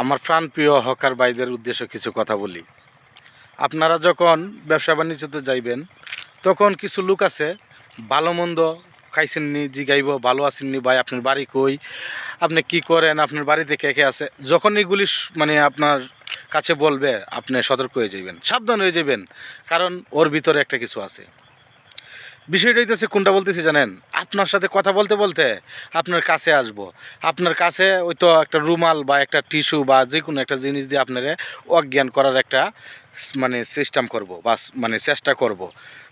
আমার প্রাণপ্রিয় হকার ভাইদের উদ্দেশ্যে কিছু কথা বলি। আপনারা যখন ব্যবসা বাণিজ্যতে যাইবেন, তখন কিছু লোক আছে, ভালো মন্দ খাইছেননি জিগাইব, ভালো আছেননি ভাই, আপনার বাড়ি কই? আপনি কি করেন? আপনার বাড়িতে কে কে আছে? যখন এগুলি মানে আপনার কাছে বলবে, আপনি সতর্ক হয়ে যাবেন সাবধান হয়ে যাবেন কারণ ওর ভিতরে একটা কিছু আছে। বিষয়টা হইতেছে, কোনটা বলতেছি জানেন? আপনার সাথে কথা বলতে বলতে আপনার কাছে আসব। আপনার কাছে ওই তো একটা রুমাল বা একটা টিস্যু বা যে কোনো একটা জিনিস দিয়ে আপনারে অজ্ঞান করার একটা মানে সিস্টেম করব বা মানে চেষ্টা করব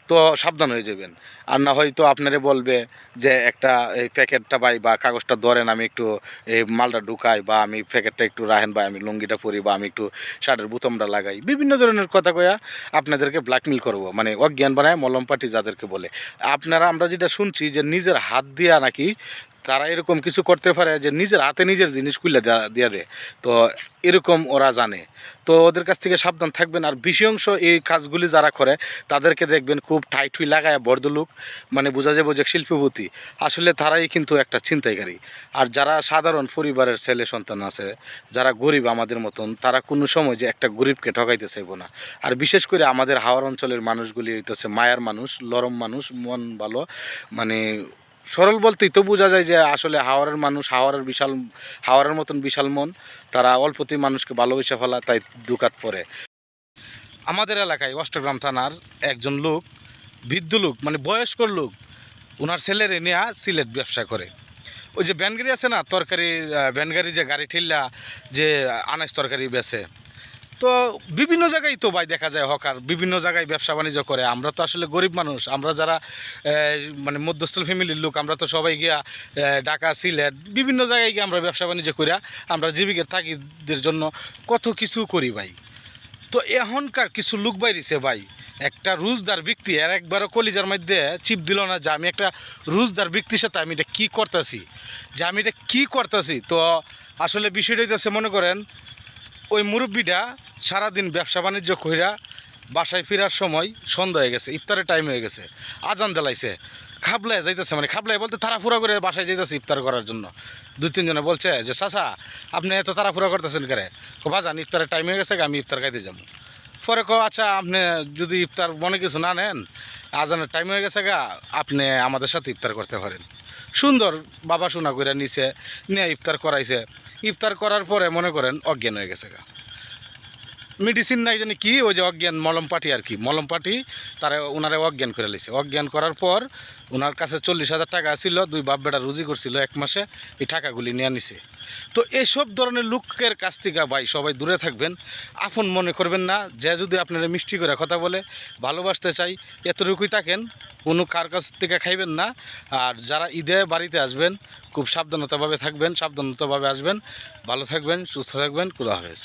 তো সাবধান হয়ে যাবেন। আর না হয়তো আপনারে বলবে যে একটা এই প্যাকেটটা পাই বা কাগজটা ধরেন, আমি একটু এই মালটা ঢুকাই বা আমি প্যাকেটটা একটু রাহেন বা আমি লুঙ্গিটা পরি বা আমি একটু শার্টের বুতমটা লাগাই। বিভিন্ন ধরনের কথা কয়া আপনাদেরকে ব্ল্যাকমেল করব। মানে অজ্ঞান বানায় মলম পাটি যাদেরকে বলে। আপনারা, আমরা যেটা শুনছি যে নিজের হাত দিয়া নাকি তারা এরকম কিছু করতে পারে যে নিজের হাতে নিজের জিনিস খুলে দেয়া- দিয়ে তো এরকম ওরা জানে। তো ওদের কাছ থেকে সাবধান থাকবেন। আর বেশি অংশ এই কাজগুলি যারা করে, তাদেরকে দেখবেন খুব টাইট হুই লাগায় বর্দলুক মানে বোঝা যাবে যে শিল্পপতি। আসলে তারাই কিন্তু একটা চিন্তাইকারী আর যারা সাধারণ পরিবারের ছেলে সন্তান আছে, যারা গরিব আমাদের মতন, তারা কোনো সময় যে একটা গরিবকে ঠকাইতে চাইব না। আর বিশেষ করে আমাদের হাওড় অঞ্চলের মানুষগুলি হইতেছে মায়ার মানুষ, লরম মানুষ, মন ভালো মানে সরল বলতেই তো বোঝা যায় যে আসলে হাওড়ের মানুষ হাওড়ের বিশাল হাওড়ের মতন বিশাল মন তারা অল্পতেই মানুষকে ভালোবেসে ফেলা তাই দুকাত পড়ে। আমাদের এলাকায় অষ্টগ্রাম থানার একজন লোক বৃদ্ধ লোক মানে বয়স্ক লোক ওনার ছেলের নিয়ে সিলেট ব্যবসা করে। ওই যে ভ্যান গাড়ি আছে না তরকারি আহ, ভ্যান গাড়ি যে গাড়ি ঠেললা যে আনাজ তরকারি বেচে তো বিভিন্ন জায়গায় তো ভাই দেখা যায় হকার, বিভিন্ন জায়গায় ব্যবসা বাণিজ্য করে। আমরা তো আসলে গরিব মানুষ। আমরা যারা মানে মধ্যস্থল ফ্যামিলির লোক, আমরা তো সবাই গিয়া ঢাকা, সিলেট, বিভিন্ন জায়গায় গিয়ে আমরা ব্যবসা বাণিজ্য করিয়া আমরা জীবিকা থাকিদের জন্য কত কিছু করি ভাই। তো এখনকার কিছু লোক বাইরেছে ভাই। একটা রুজদার ব্যক্তি আর একবারও কলিজার মধ্যে চিপ দিল না যে আমি একটা রুজদার ব্যক্তির সাথে আমি এটা কী করতেছি, যে আমি এটা কী করতেছি। তো আসলে বিষয়টা হইতেছে, মনে করেন ওই মুরব্বিটা সারাদিন ব্যবসা বাণিজ্য কইরা বাসায় ফেরার সময় সন্ধ্যা হয়ে গেছে, ইফতারের টাইম হয়ে গেছে, আজান দেলাইছে। খাবলায় যাইতেছে মানে খাবলায় বলতে তাড়াফুড়া করে বাসায় যাইতেছে ইফতার করার জন্য। দুই তিনজনে বলছে যে, চাচা, আপনি এত তাড়াফুড়া করতেছেন কেরে বাজান ইফতারের টাইম হয়ে গেছে আমি ইফতার খাইতে যাব। পরে কো আচ্ছা আপনি যদি ইফতার মনে কিছু না নেন, আজানের টাইম হয়ে গেছে গা, আপনি আমাদের সাথে ইফতার করতে পারেন। সুন্দর বাবা সোনা করে নিছে, নিয়ে ইফতার করাইছে। ইফতার করার পরে মনে করেন অজ্ঞান হয়ে গেছে গা। মেডিসিন নাই জানি কি, ওই যে অজ্ঞান মলম পাটি আর কি, মলম পাটি, তারা ওনারে অজ্ঞান করে লিছে অজ্ঞান করার পর ওনার কাছে চল্লিশ হাজার টাকা ছিল দুই বাপ বেটা রুজি করছিল, এক মাসে এই টাকাগুলি নিয়ে নিছে তো এইসব ধরনের লোকের কাছ থেকে ভাই সবাই দূরে থাকবেন, আপন মনে করবেন না, যে যদি আপনারা মিষ্টি করে কথা বলে, ভালোবাসতে চাই, এতটুকুই থাকেন, কোনো কার কাছ থেকে খাইবেন না, আর যারা ঈদে বাড়িতে আসবেন, খুব সাবধানতাভাবে থাকবেন, সাবধানতাভাবে আসবেন, ভালো থাকবেন, সুস্থ থাকবেন, খুদা হাফেজ।